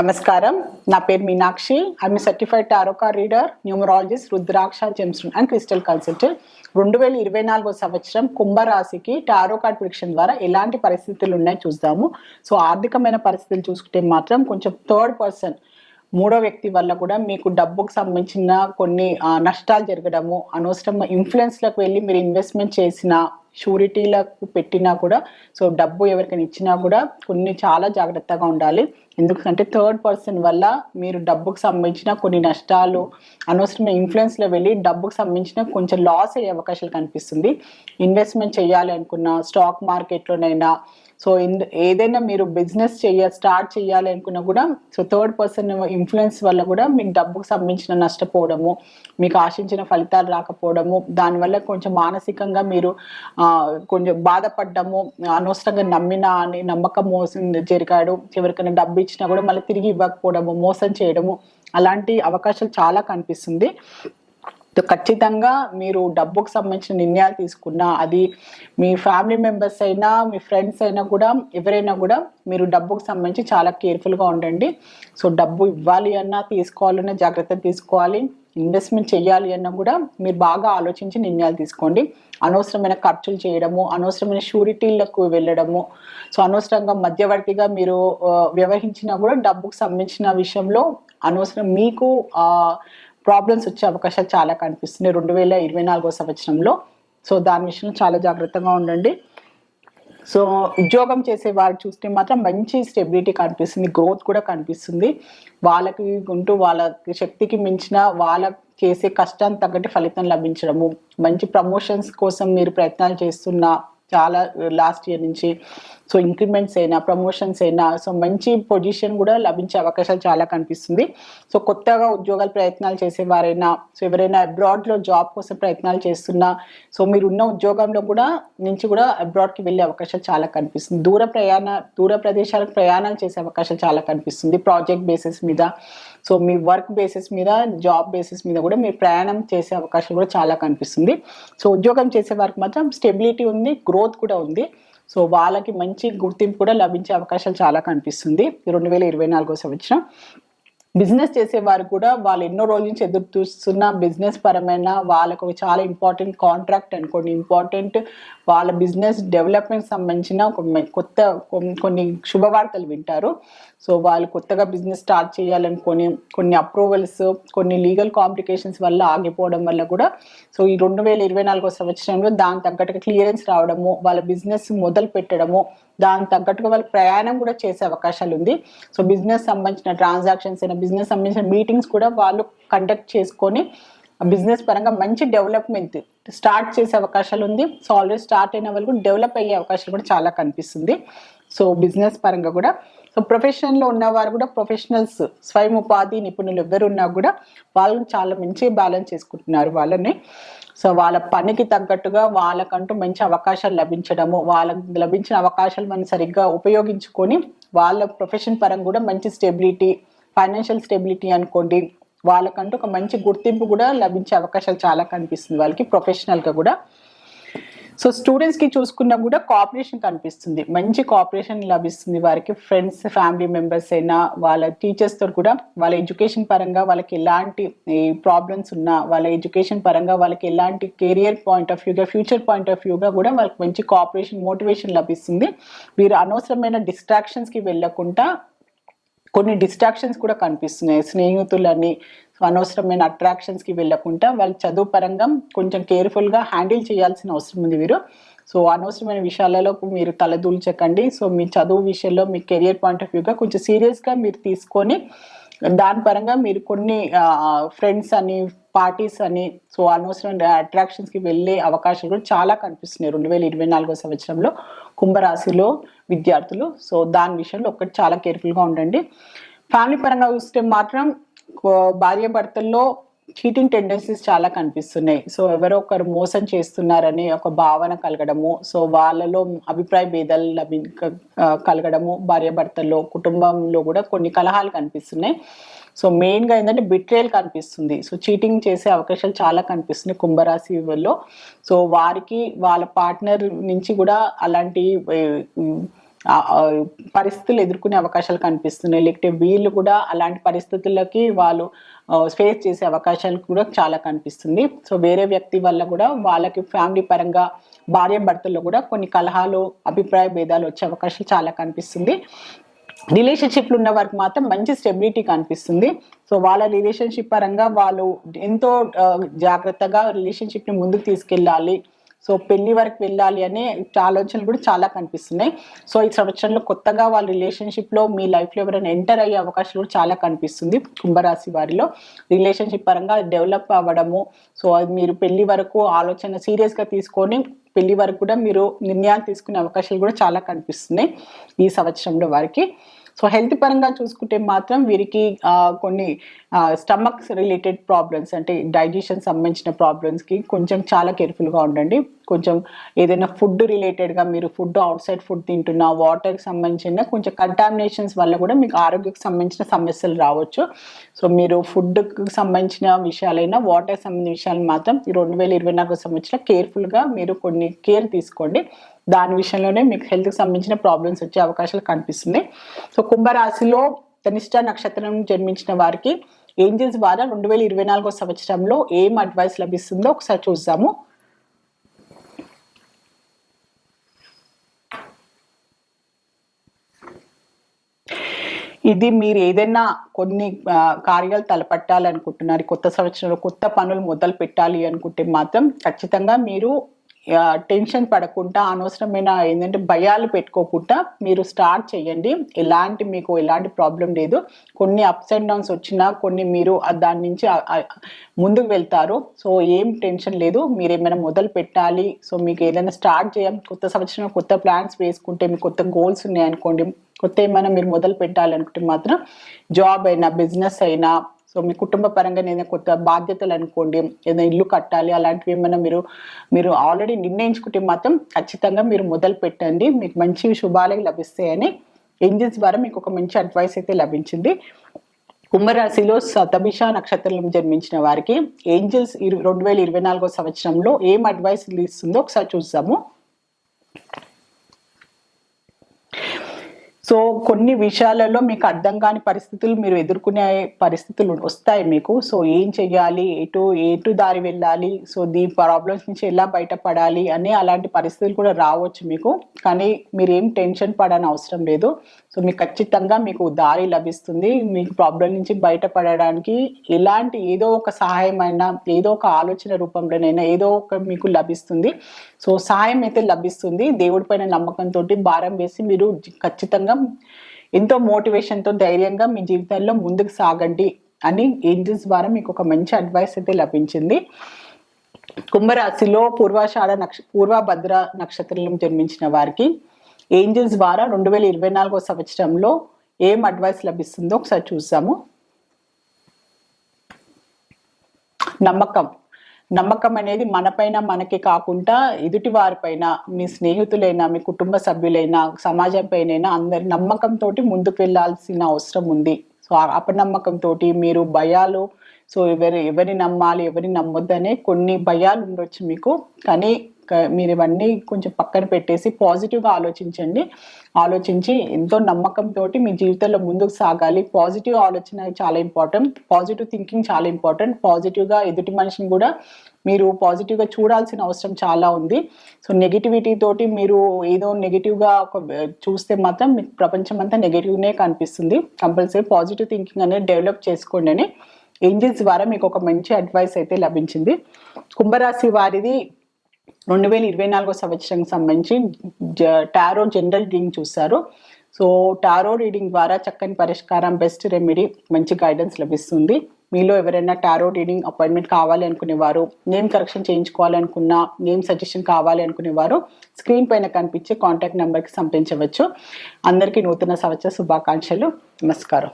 నమస్కారం. నా పేరు Meenakshi. I'm certified tarot card reader numerologist rudraksha gemstone and crystal consultant రెండు వేల ఇరవై నాలుగో సంవత్సరం కుంభరాశికి టారో కార్డ్ ప్రిడిక్షన్ ద్వారా ఎలాంటి పరిస్థితులు ఉన్నాయి చూద్దాము. సో ఆర్థికమైన పరిస్థితులు చూసుకుంటే మాత్రం కొంచెం థర్డ్ పర్సన్ మూడో వ్యక్తి వల్ల కూడా మీకు డబ్బుకు సంబంధించిన కొన్ని నష్టాలు జరగడము అనవసరం ఇన్ఫ్లుయెన్స్లకు వెళ్ళి మీరు ఇన్వెస్ట్మెంట్ చేసిన షూరిటీలకు పెట్టినా కూడా సో డబ్బు ఎవరికైనా ఇచ్చినా కూడా కొన్ని చాలా జాగ్రత్తగా ఉండాలి. ఎందుకంటే థర్డ్ పర్సన్ వల్ల మీరు డబ్బుకు సంబంధించిన కొన్ని నష్టాలు అనవసరమైన ఇన్ఫ్లుయెన్స్లో వెళ్ళి డబ్బుకు సంబంధించిన కొంచెం లాస్ అయ్యే అవకాశాలు కనిపిస్తుంది. ఇన్వెస్ట్మెంట్ చేయాలి అనుకున్న స్టాక్ మార్కెట్లోనైనా సో ఏదైనా మీరు బిజినెస్ చేయ స్టార్ట్ చేయాలి అనుకున్నా కూడా సో థర్డ్ పర్సన్ ఇన్ఫ్లుయెన్స్ వల్ల కూడా మీకు డబ్బుకు సంబంధించిన నష్టపోవడము మీకు ఆశించిన ఫలితాలు రాకపోవడము దానివల్ల కొంచెం మానసికంగా మీరు కొంచెం బాధపడ్డము అనవసరంగా నమ్మినా అని నమ్మకం మోసం జరిగాడు ఎవరికైనా డబ్బు ఇచ్చినా కూడా మళ్ళీ తిరిగి ఇవ్వకపోవడము మోసం చేయడము అలాంటి అవకాశాలు చాలా కనిపిస్తుంది. ఖచ్చితంగా మీరు డబ్బుకు సంబంధించిన నిర్ణయాలు తీసుకున్నా అది మీ ఫ్యామిలీ మెంబర్స్ అయినా మీ ఫ్రెండ్స్ అయినా కూడా ఎవరైనా కూడా మీరు డబ్బుకు సంబంధించి చాలా కేర్ఫుల్గా ఉండండి. సో డబ్బు ఇవ్వాలి అన్నా తీసుకోవాలన్నా జాగ్రత్త తీసుకోవాలి. ఇన్వెస్ట్మెంట్ చేయాలి అన్నా కూడా మీరు బాగా ఆలోచించి నిర్ణయాలు తీసుకోండి. అనవసరమైన ఖర్చులు చేయడము అనవసరమైన షూరిటీలకు వెళ్ళడము సో అనవసరంగా మధ్యవర్తిగా మీరు వ్యవహరించినా కూడా డబ్బుకు సంబంధించిన విషయంలో అనవసరం మీకు ప్రాబ్లమ్స్ వచ్చే అవకాశాలు చాలా కనిపిస్తున్నాయి. రెండు వేల ఇరవై నాలుగో సంవత్సరంలో. సో దాని విషయంలో చాలా జాగ్రత్తగా ఉండండి. సో ఉద్యోగం చేసే వారు చూస్తే మాత్రం మంచి స్టెబిలిటీ కనిపిస్తుంది. గ్రోత్ కూడా కనిపిస్తుంది. వాళ్ళకి ఉంటూ వాళ్ళ శక్తికి మించిన వాళ్ళ చేసే కష్టానికి తగ్గట్టు ఫలితం లభించడము. మంచి ప్రమోషన్స్ కోసం మీరు ప్రయత్నాలు చేస్తున్న చాలా uh, లాస్ట్ ఇయర్ నుంచి. సో ఇంక్రిమెంట్స్ అయినా ప్రమోషన్స్ అయినా సో మంచి పొజిషన్ కూడా లభించే అవకాశాలు చాలా కనిపిస్తుంది. సో కొత్తగా ఉద్యోగాలు ప్రయత్నాలు చేసేవారైనా సో ఎవరైనా అబ్రాడ్లో జాబ్ కోసం ప్రయత్నాలు చేస్తున్నా సో మీరు ఉన్న ఉద్యోగంలో కూడా నుంచి కూడా అబ్రాడ్కి వెళ్ళే అవకాశాలు చాలా కనిపిస్తుంది. దూర ప్రయాణ దూర ప్రదేశాలకు ప్రయాణాలు చేసే అవకాశాలు చాలా కనిపిస్తుంది. ప్రాజెక్ట్ బేసిస్ మీద సో మీ వర్క్ బేసిస్ మీద జాబ్ బేసిస్ మీద కూడా మీరు ప్రయాణం చేసే అవకాశం కూడా చాలా కనిపిస్తుంది. సో ఉద్యోగం చేసే వారికి మాత్రం స్టెబిలిటీ ఉంది గ్రోత్ కూడా ఉంది. సో వాళ్ళకి మంచి గుర్తింపు కూడా లభించే అవకాశాలు చాలా కనిపిస్తుంది. రెండు వేల ఇరవై నాలుగో సంవత్సరం. బిజినెస్ చేసేవారు కూడా వాళ్ళు ఎన్నో రోజుల నుంచి ఎదురు చూస్తున్న బిజినెస్ పరమైన వాళ్ళకు ఒక చాలా ఇంపార్టెంట్ కాంట్రాక్ట్ అనుకోండి ఇంపార్టెంట్ వాళ్ళ బిజినెస్ డెవలప్మెంట్ సంబంధించిన ఒక కొత్త కొన్ని శుభవార్తలు వింటారు. సో వాళ్ళు కొత్తగా బిజినెస్ స్టార్ట్ చేయాలనుకొని కొన్ని అప్రూవల్స్ కొన్ని లీగల్ కాంప్లికేషన్స్ వల్ల ఆగిపోవడం వల్ల కూడా సో ఈ రెండు వేల ఇరవై నాలుగో సంవత్సరంలో దాని తగ్గట్టుగా క్లియరెన్స్ రావడము వాళ్ళ బిజినెస్ మొదలు పెట్టడము దాని తగ్గట్టుగా వాళ్ళు ప్రయాణం కూడా చేసే అవకాశాలు ఉంది. సో బిజినెస్ సంబంధించిన ట్రాన్సాక్షన్స్ అయినా బిజినెస్ సంబంధించిన మీటింగ్స్ కూడా వాళ్ళు కండక్ట్ చేసుకొని బిజినెస్ పరంగా మంచి డెవలప్మెంట్ స్టార్ట్ చేసే అవకాశాలు ఉంది. సో ఆల్రెడీ స్టార్ట్ అయిన వాళ్ళు కూడా డెవలప్ అయ్యే అవకాశాలు కూడా చాలా కనిపిస్తుంది. సో బిజినెస్ పరంగా కూడా సో ప్రొఫెషన్లో ఉన్నవారు కూడా ప్రొఫెషనల్స్ స్వయం ఉపాధి నిపుణులు ఎవరు ఉన్నా కూడా వాళ్ళని చాలా మంచి బ్యాలెన్స్ చేసుకుంటున్నారు వాళ్ళని. సో వాళ్ళ పనికి తగ్గట్టుగా వాళ్ళకంటూ మంచి అవకాశాలు లభించడము వాళ్ళకి లభించిన అవకాశాలు మనం సరిగ్గా ఉపయోగించుకొని వాళ్ళ ప్రొఫెషన్ పరంగా కూడా మంచి స్టెబిలిటీ ఫైనాన్షియల్ స్టెబిలిటీ అనుకోండి వాళ్ళకంటూ ఒక మంచి గుర్తింపు కూడా లభించే అవకాశాలు చాలా కనిపిస్తుంది. వాళ్ళకి ప్రొఫెషనల్గా కూడా. సో స్టూడెంట్స్కి చూసుకున్నా కూడా కోఆపరేషన్ కనిపిస్తుంది. మంచి కోఆపరేషన్ లభిస్తుంది వారికి. ఫ్రెండ్స్ ఫ్యామిలీ మెంబర్స్ అయినా వాళ్ళ టీచర్స్తో కూడా వాళ్ళ ఎడ్యుకేషన్ పరంగా వాళ్ళకి ఎలాంటి ప్రాబ్లమ్స్ ఉన్నా వాళ్ళ ఎడ్యుకేషన్ పరంగా వాళ్ళకి ఎలాంటి కెరియర్ పాయింట్ ఆఫ్ వ్యూగా ఫ్యూచర్ పాయింట్ ఆఫ్ వ్యూగా కూడా వాళ్ళకి మంచి కోఆపరేషన్ మోటివేషన్ లభిస్తుంది. వీరు అనవసరమైన డిస్ట్రాక్షన్స్కి వెళ్ళకుండా కొన్ని డిస్ట్రాక్షన్స్ కూడా కనిపిస్తున్నాయి. స్నేహితులని అనవసరమైన అట్రాక్షన్స్కి వెళ్ళకుండా వాళ్ళ చదువు పరంగా కొంచెం కేర్ఫుల్గా హ్యాండిల్ చేయాల్సిన అవసరం ఉంది వీరు. సో అనవసరమైన విషయాలలో మీరు తలదూల్చకండి సో మీ చదువు విషయంలో మీ కెరియర్ పాయింట్ ఆఫ్ వ్యూగా కొంచెం సీరియస్గా మీరు తీసుకొని దాని పరంగా మీరు కొన్ని ఫ్రెండ్స్ అని పార్టీస్ అని సో అనవసరమైన అట్రాక్షన్స్కి వెళ్ళే అవకాశాలు కూడా చాలా కనిపిస్తున్నాయి. రెండు వేల ఇరవై నాలుగో సంవత్సరంలో కుంభరాశిలో విద్యార్థులు. సో దాని విషయంలో ఒకటి చాలా కేర్ఫుల్గా ఉండండి. ఫ్యామిలీ పరంగా చూస్తే మాత్రం కో- భార్యాభర్తల్లో చీటింగ్ టెండెన్సీస్ చాలా కనిపిస్తున్నాయి. సో ఎవరో ఒకరు మోసం చేస్తున్నారనే ఒక భావన కలగడము సో వాళ్ళలో అభిప్రాయ భేదాలు లభి క- ఆ, కలగడము కుటుంబంలో కూడా కొన్ని కలహాలు కనిపిస్తున్నాయి. సో మెయిన్గా ఏంటంటే బిట్రేల్ కనిపిస్తుంది. సో చీటింగ్ చేసే అవకాశాలు చాలా కనిపిస్తున్నాయి కుంభరాశి వల్ల సో వారికి వాళ్ళ పార్ట్నర్ నుంచి కూడా అలాంటి పరిస్థితులు ఎదుర్కొనే అవకాశాలు కనిపిస్తున్నాయి. లేకపోతే వీళ్ళు కూడా అలాంటి పరిస్థితులకి వాళ్ళు ఫేస్ చేసే అవకాశాలు కూడా చాలా కనిపిస్తుంది. సో వేరే వ్యక్తి వల్ల కూడా వాళ్ళకి ఫ్యామిలీ పరంగా భార్య భర్తల్లో కూడా కొన్ని కలహాలు అభిప్రాయ భేదాలు వచ్చే అవకాశాలు చాలా కనిపిస్తుంది. రిలేషన్షిప్లు ఉన్న వారికి మాత్రం మంచి స్టెబిలిటీ కనిపిస్తుంది. సో వాళ్ళ రిలేషన్షిప్ పరంగా వాళ్ళు ఎంతో జాగ్రత్తగా రిలేషన్షిప్ని ముందుకు తీసుకెళ్ళాలి. సో పెళ్ళి వరకు వెళ్ళాలి అనే ఆలోచనలు కూడా చాలా కనిపిస్తున్నాయి. సో ఈ సంవత్సరంలో కొత్తగా వాళ్ళ రిలేషన్షిప్లో మీ లైఫ్లో ఎవరైనా ఎంటర్ అయ్యే అవకాశాలు కూడా చాలా కనిపిస్తుంది కుంభరాశి వారిలో. రిలేషన్షిప్ పరంగా డెవలప్ అవ్వడము సో అది మీరు పెళ్ళి వరకు ఆలోచన సీరియస్గా తీసుకొని పెళ్ళి వరకు కూడా మీరు నిర్ణయాలు తీసుకునే అవకాశాలు కూడా చాలా కనిపిస్తున్నాయి ఈ సంవత్సరంలో వారికి. సో హెల్త్ పరంగా చూసుకుంటే మాత్రం వీరికి కొన్ని స్టమక్ రిలేటెడ్ ప్రాబ్లమ్స్ అంటే డైజెషన్ సంబంధించిన ప్రాబ్లమ్స్కి కొంచెం చాలా కేర్ఫుల్గా ఉండండి. కొంచెం ఏదైనా ఫుడ్ రిలేటెడ్గా మీరు ఫుడ్ అవుట్ సైడ్ ఫుడ్ తింటున్నా వాటర్కి సంబంధించిన కొంచెం కంటామినేషన్స్ వల్ల కూడా మీకు ఆరోగ్యకు సంబంధించిన సమస్యలు రావచ్చు. సో మీరు ఫుడ్కి సంబంధించిన విషయాలైనా వాటర్ సంబంధించిన విషయాలు మాత్రం ఈ రెండు వేల ఇరవై నాలుగు సంవత్సరం కేర్ఫుల్గా మీరు కొన్ని కేర్ తీసుకోండి. దాని విషయంలోనే మీకు హెల్త్కి సంబంధించిన ప్రాబ్లమ్స్ వచ్చే అవకాశాలు కనిపిస్తుంది. సో కుంభరాశిలో ధనిష్ట నక్షత్రం జన్మించిన వారికి ఏంజిల్స్ ద్వారా రెండు వేల ఇరవై నాలుగో సంవత్సరంలో ఏం అడ్వైస్ లభిస్తుందో ఒకసారి చూద్దాము. ఇది మీరు ఏదైనా కొన్ని కార్యాలు తలపట్టాలనుకుంటున్నారు అనుకుంటున్నారు కొత్త సంవత్సరంలో కొత్త పనులు మొదలు పెట్టాలి అనుకుంటే మాత్రం ఖచ్చితంగా మీరు టెన్షన్ పడకుండా అనవసరమైన ఏంటంటే భయాలు పెట్టుకోకుండా మీరు స్టార్ట్ చేయండి. ఎలాంటి మీకు ఎలాంటి ప్రాబ్లం లేదు. కొన్ని అప్స్ అండ్ డౌన్స్ వచ్చినా కొన్ని మీరు దాని నుంచి ముందుకు వెళ్తారు. సో ఏం టెన్షన్ లేదు. మీరు ఏమైనా మొదలు పెట్టాలి. సో మీకు ఏదైనా స్టార్ట్ చేయాలి కొత్త సంవత్సరం కొత్త ప్లాన్స్ వేసుకుంటే మీకు కొత్త గోల్స్ ఉన్నాయనుకోండి. కొత్త ఏమైనా మీరు మొదలు పెట్టాలనుకుంటే మాత్రం జాబ్ అయినా బిజినెస్ అయినా సో మీ కుటుంబ పరంగా ఏదైనా కొత్త బాధ్యతలు అనుకోండి ఏదైనా ఇల్లు కట్టాలి అలాంటివి ఏమైనా మీరు మీరు ఆల్రెడీ నిర్ణయించుకుంటే మాత్రం ఖచ్చితంగా మీరు మొదలు పెట్టండి. మీకు మంచి శుభాలే లభిస్తాయని ఏంజల్స్ ద్వారా మీకు ఒక మంచి అడ్వైస్ అయితే లభించింది. కుంభరాశిలో సతభిష నక్షత్రం జన్మించిన వారికి ఏంజల్స్ ఇరు రెండు వేల ఇరవై నాలుగో సంవత్సరంలో ఏం అడ్వైస్ ఇస్తుందో ఒకసారి చూద్దాము. సో కొన్ని విషయాలలో మీకు అర్థం కాని పరిస్థితులు మీరు ఎదుర్కొనే పరిస్థితులు వస్తాయి మీకు. సో ఏం చెయ్యాలి? ఎటు ఎటు దారి వెళ్ళాలి? సో దీ ప్రాబ్లమ్స్ నుంచి ఎలా బయటపడాలి? అనే అలాంటి పరిస్థితులు కూడా రావచ్చు మీకు. కానీ మీరు ఏం టెన్షన్ పడని అవసరం లేదు. సో మీకు ఖచ్చితంగా మీకు దారి లభిస్తుంది. మీకు ప్రాబ్లం నుంచి బయటపడడానికి ఎలాంటి ఏదో ఒక సహాయం అయినా ఏదో ఒక ఆలోచన రూపంలోనైనా ఏదో ఒక మీకు లభిస్తుంది. సో సహాయం అయితే లభిస్తుంది. దేవుడి పైన నమ్మకంతో భారం వేసి మీరు ఖచ్చితంగా ఎంతో మోటివేషన్తో ధైర్యంగా మీ జీవితాల్లో ముందుకు సాగండి అని ఏంజల్స్ ద్వారా మీకు ఒక మంచి అడ్వైస్ అయితే లభించింది. కుంభరాశిలో పూర్వాషాఢ నక్ష పూర్వభద్ర నక్షత్రం జన్మించిన వారికి ఏంజల్స్ ద్వారా రెండు వేల ఇరవై నాలుగో సంవత్సరంలో ఏం అడ్వైస్ లభిస్తుందో ఒకసారి చూసాము నమ్మకం. నమ్మకం అనేది మనపైన మనకి కాకుండా ఎదుటి వారిపైన మీ స్నేహితులైనా మీ కుటుంబ సభ్యులైనా సమాజం పైన అందరి నమ్మకంతో ముందుకు వెళ్ళాల్సిన అవసరం ఉంది. సో అపనమ్మకంతో మీరు భయాలు సో ఎవరి ఎవరిని నమ్మాలి ఎవరిని నమ్మొద్దనే కొన్ని భయాలు ఉండొచ్చు మీకు. కానీ మీరు ఇవన్నీ కొంచెం పక్కన పెట్టేసి పాజిటివ్గా ఆలోచించండి. ఆలోచించి ఎంతో నమ్మకంతో మీ జీవితంలో ముందుకు సాగాలి. పాజిటివ్ ఆలోచన చాలా ఇంపార్టెంట్. పాజిటివ్ థింకింగ్ చాలా ఇంపార్టెంట్. పాజిటివ్గా ఎదుటి మనిషిని కూడా మీరు పాజిటివ్గా చూడాల్సిన అవసరం చాలా ఉంది. సో నెగిటివిటీ తోటి మీరు ఏదో నెగిటివ్గా ఒక చూస్తే మాత్రం మీకు ప్రపంచం అంతా నెగిటివ్నే కనిపిస్తుంది. కంపల్సరీ పాజిటివ్ థింకింగ్ అనేది డెవలప్ చేసుకోండి అని ఏంజిల్స్ ద్వారా మీకు ఒక మంచి అడ్వైస్ అయితే లభించింది. కుంభరాశి వారిది రెండు వేల ఇరవై నాలుగో సంవత్సరం సంబంధించి జ- టారో జనరల్ రీడింగ్ చూస్తారు సో టారో రీడింగ్ ద్వారా చక్కని పరిష్కారం బెస్ట్ రెమెడీ మంచి గైడెన్స్ లభిస్తుంది. మీలో ఎవరైనా టారో రీడింగ్ అపాయింట్మెంట్ కావాలి అనుకునేవారు నేమ్ కరెక్షన్ చేయించుకోవాలనుకున్నా నేమ్ సజెషన్ కావాలి అనుకునేవారు స్క్రీన్ పైన కనిపించే కాంటాక్ట్ నెంబర్కి సంప్రదించవచ్చు. అందరికీ నూతన సంవత్సర శుభాకాంక్షలు. నమస్కారం.